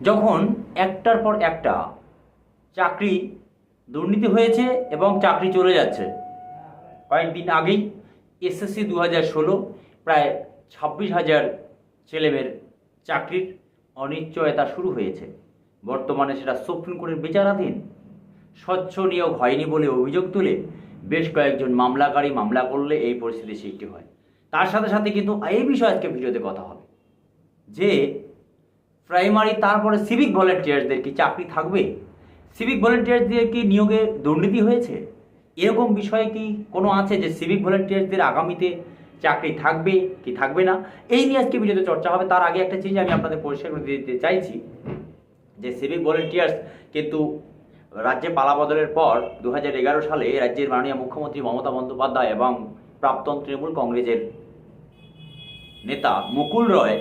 যখন একটার পর একটা চাকরি দুর্নীতি হয়েছে এবং চাকরি চলে যাচ্ছে, কয়েকদিন আগেই এসএসসি দু হাজার ষোলো প্রায় ছাব্বিশ হাজার ছেলেমেয়ের চাকরির অনিশ্চয়তা শুরু হয়েছে। বর্তমানে সেটা সুপ্রিম কোর্টের বিচারাধীন। স্বচ্ছ নিয়োগ হয়নি বলে অভিযোগ তুলে বেশ কয়েকজন মামলাকারী মামলা করলে এই পরিস্থিতি সৃষ্টি হয়। তার সাথে সাথে কিন্তু এই বিষয়ে আজকে ভিডিওতে কথা হবে। যে প্রাইমারি, তারপরে সিভিক ভলেন্টিয়ার্সদের কি চাকরি থাকবে? সিভিক ভলেন্টিয়ার্সদের কি নিয়োগে দুর্নীতি হয়েছে? এরকম বিষয়ে কি কোনো আছে যে সিভিক ভলেন্টিয়ার্সদের আগামীতে চাকরি থাকবে কি থাকবে না? এই নিয়ে আজকে ভিডিওতে চর্চা হবে। তার আগে একটা জিনিস আমি আপনাদের পরিষ্কার করে দিতে চাইছি যে সিভিক ভলেন্টিয়ার্স কিন্তু রাজ্যে পালাবদলের পর দু হাজার এগারো সালে রাজ্যের মাননীয় মুখ্যমন্ত্রী মমতা বন্দ্যোপাধ্যায় এবং প্রাক্তন তৃণমূল কংগ্রেসের নেতা মুকুল রয়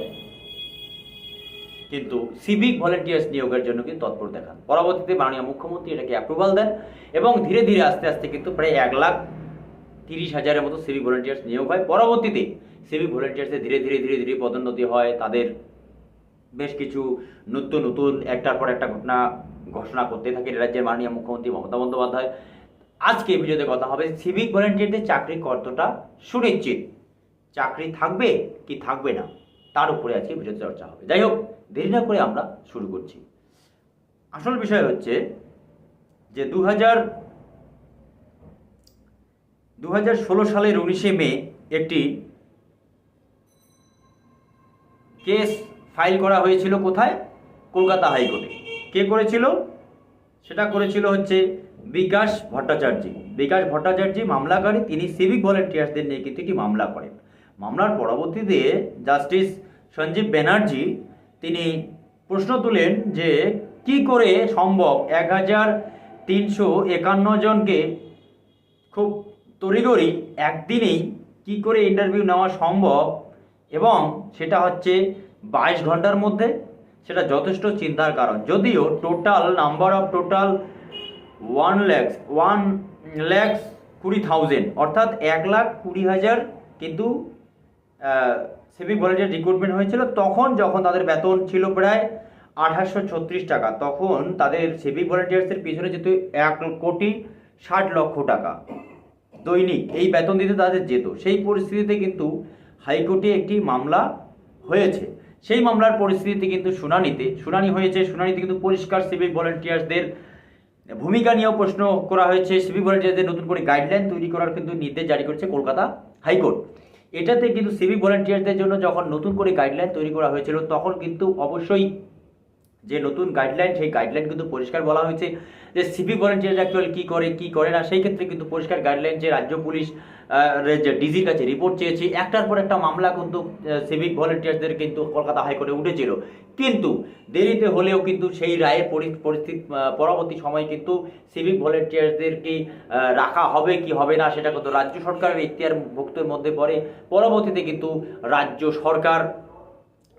কিন্তু সিভিক ভলেন্টিয়ার্স নিয়োগের জন্য কিন্তু তৎপর দেখান। পরবর্তীতে মাননীয় মুখ্যমন্ত্রী এটাকে অ্যাপ্রুভাল দেন এবং ধীরে ধীরে আস্তে আস্তে কিন্তু প্রায় এক লাখ তিরিশ হাজারের মতো সিভিক ভলেন্টিয়ার্স নিয়োগ হয়। পরবর্তীতে সিভিক ভলেন্টিয়ার্সের ধীরে ধীরে ধীরে ধীরে পদোন্নতি হয়। তাদের বেশ কিছু নতুন নতুন একটার পর একটা ঘটনা ঘোষণা করতে থাকে। রাজ্যের মাননীয় মুখ্যমন্ত্রী মমতা বন্দ্যোপাধ্যায়। আজকে ভিডিওতে কথা হবে সিভিক ভলেন্টিয়ারদের চাকরি কতটা সুনিশ্চিত? চাকরি থাকবে কি থাকবে না? তার উপরে আজকে ভিডিওতে চর্চা হবে। যাই হোক, দেরি না করে আমরা শুরু করছি। আসল বিষয় হচ্ছে যে দু হাজার দু হাজার ষোলো সালের উনিশে মে একটি কেস ফাইল করা হয়েছিল কোথায়? কলকাতা হাইকোর্টে। কে করেছিল? সেটা করেছিল হচ্ছে বিকাশ ভট্টাচার্য। বিকাশ ভট্টাচার্য মামলাকারী, তিনি সিভিক ভলেন্টিয়ার্সদের নিয়ে কিন্তু একটি মামলা করেন। মামলার পরবর্তীতে জাস্টিস সঞ্জীব ব্যানার্জি তিনি প্রশ্ন তুলেন যে কি করে সম্ভব এক হাজার তিনশো একান্ন জনকে খুব তড়িঘড়ি একদিনেই কি করে ইন্টারভিউ নেওয়া সম্ভব এবং সেটা হচ্ছে বাইশ ঘণ্টার মধ্যে? সেটা যথেষ্ট চিন্তার কারণ। যদিও total number of total one lakhs one lakhs কুড়ি থাউজেন্ড অর্থাৎ এক লাখ কুড়ি হাজার কিন্তু সিভিক ভলেন্টিয়ার রিক্রুটমেন্ট হয়েছিল, তখন যখন তাদের বেতন ছিল প্রায় আঠাশশো ছত্রিশ টাকা, তখন তাদের সিভিক ভলেন্টিয়ার্সের পিছনে যেত এক কোটি ষাট লক্ষ টাকা। দৈনিক এই বেতন দিতে তাদের যেত। সেই পরিস্থিতিতে কিন্তু হাইকোর্টে একটি মামলা হয়েছে। সেই মামলার পরিস্থিতিতে কিন্তু শুনানিতে, শুনানি হয়েছে, শুনানিতে কিন্তু পরিষ্কার সিভিক ভলেন্টিয়ার্সদের ভূমিকা নিয়েও প্রশ্ন করা হয়েছে। সিভিক ভলেন্টিয়ারদের নতুন করে গাইডলাইন তৈরি করার কিন্তু নির্দেশ জারি করেছে কলকাতা হাইকোর্ট। এটাতে কিন্তু সিভিক ভলেন্টিয়ারদের জন্য যখন নতুন করে গাইডলাইন তৈরি করা হয়েছিল, তখন কিন্তু অবশ্যই যে নতুন গাইডলাইন সেই গাইডলাইন কিন্তু পরিষ্কার বলা হয়েছে যে সিভিক ভলেন্টিয়ার অ্যাকচুয়ালি কী করে কী করে না, সেই ক্ষেত্রে কিন্তু পরিষ্কার গাইডলাইন যে রাজ্য পুলিশ যে ডিজির কাছে রিপোর্ট চেয়েছে, একটার পর একটা মামলা কিন্তু সিভিক ভলেন্টিয়ারদের কিন্তু কলকাতা হাইকোর্টে উঠেছিল। কিন্তু দেরিতে হলেও কিন্তু সেই রায়ের পরি- পরিস্থিতি পরবর্তী সময় কিন্তু সিভিক ভলেন্টিয়ারদেরকে রাখা হবে কি হবে না, সেটা কিন্তু রাজ্য সরকারের ইতিহার ভুক্তের মধ্যে পড়ে। পরবর্তীতে কিন্তু রাজ্য সরকার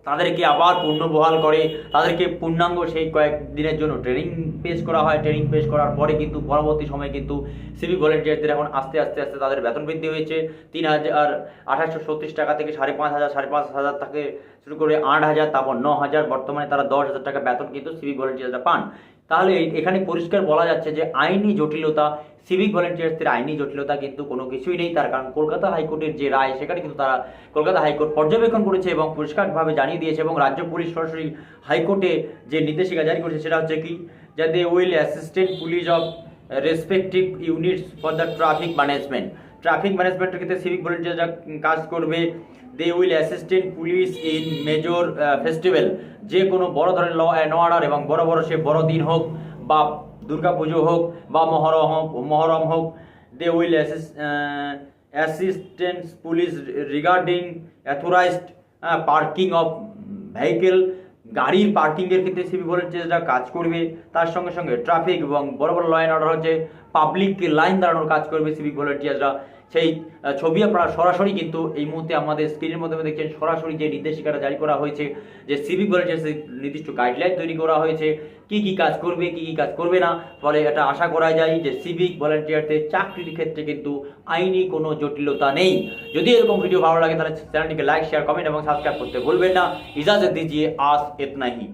তাদেরকে আবার পুনর্বহাল করে, তাদেরকে পূর্ণাঙ্গ সেই কয়েক দিনের জন্য ট্রেনিং পেশ করা হয়। ট্রেনিং পেশ করার পরে কিন্তু পরবর্তী সময়ে কিন্তু সিভিক ভলেন্টিয়ারদের এখন আস্তে আস্তে আস্তে তাদের বেতন বৃদ্ধি হয়েছে। তিন হাজার আঠাশশো ছত্রিশ টাকা থেকে সাড়ে পাঁচ হাজার, সাড়ে পাঁচ হাজার থেকে শুরু করে আট হাজার, তারপর ন হাজার। বর্তমানে তারা দশ হাজার টাকা বেতন কিন্তু সিভিক ভলেন্টিয়াররা পান। তাহলে এখানে পরিষ্কার বলা যাচ্ছে যে আইনি জটিলতা সিভিক ভলেন্টিয়ার্সদের আইনি জটিলতা কিন্তু কোনো কিছুই নেই। তার কারণ কলকাতা হাইকোর্টের যে রায়, সেখানে কিন্তু তারা কলকাতা হাইকোর্ট পর্যবেক্ষণ করেছে এবং পরিষ্কারভাবে জানিয়ে দিয়েছে এবং রাজ্য পুলিশ সরাসরি হাইকোর্টে যে নির্দেশিকা জারি করেছে, সেটা হচ্ছে কি? যে they will assistant police of respective units for the traffic management traffic ম্যানেজমেন্টের ক্ষেত্রে সিভিক ভলেন্টিয়াররা কাজ করবে। They will assistant police in major festival যে কোনো বড় ধরনের ল অ্যান্ড অর্ডার এবং বড় বড় সে বড় দিন হোক বা দুর্গা পুজো হোক বা মহরম হোক মহরম হোক they will assistant police regarding authorised parking of vehicle গাড়ির পার্কিংয়ের ক্ষেত্রে সিভি ভলেন্টিয়ার্সরা কাজ করবে। তার সঙ্গে সঙ্গে ট্রাফিক এবং বড় বড় ল অ্যান্ড অর্ডার হচ্ছে। পাবলিককে লাইন দাঁড়ানোর কাজ করবে সিভিক ভলেন্টিয়ার্সরা সেই ছবি আপনারা সরাসরি কিন্তু এই মুহূর্তে আমাদের স্ক্রিনের মাধ্যমে দেখছেন। সরাসরি যে নির্দেশিকাটা জারি করা হয়েছে, যে সিভিক ভলেন্টিয়ার্সের নির্দিষ্ট গাইডলাইন তৈরি করা হয়েছে, কি কি কাজ করবে, কি কি কাজ করবে না, ফলে এটা আশা করা যায় যে সিভিক ভলেন্টিয়ারদের চাকরির ক্ষেত্রে কিন্তু আইনি কোনো জটিলতা নেই। যদি এরকম ভিডিও ভালো লাগে, তাহলে চ্যানেলটিকে লাইক শেয়ার কমেন্ট এবং সাবস্ক্রাইব করতে ভুলবেন না। ইজাজত দিজিয়ে আজ ইতনা ही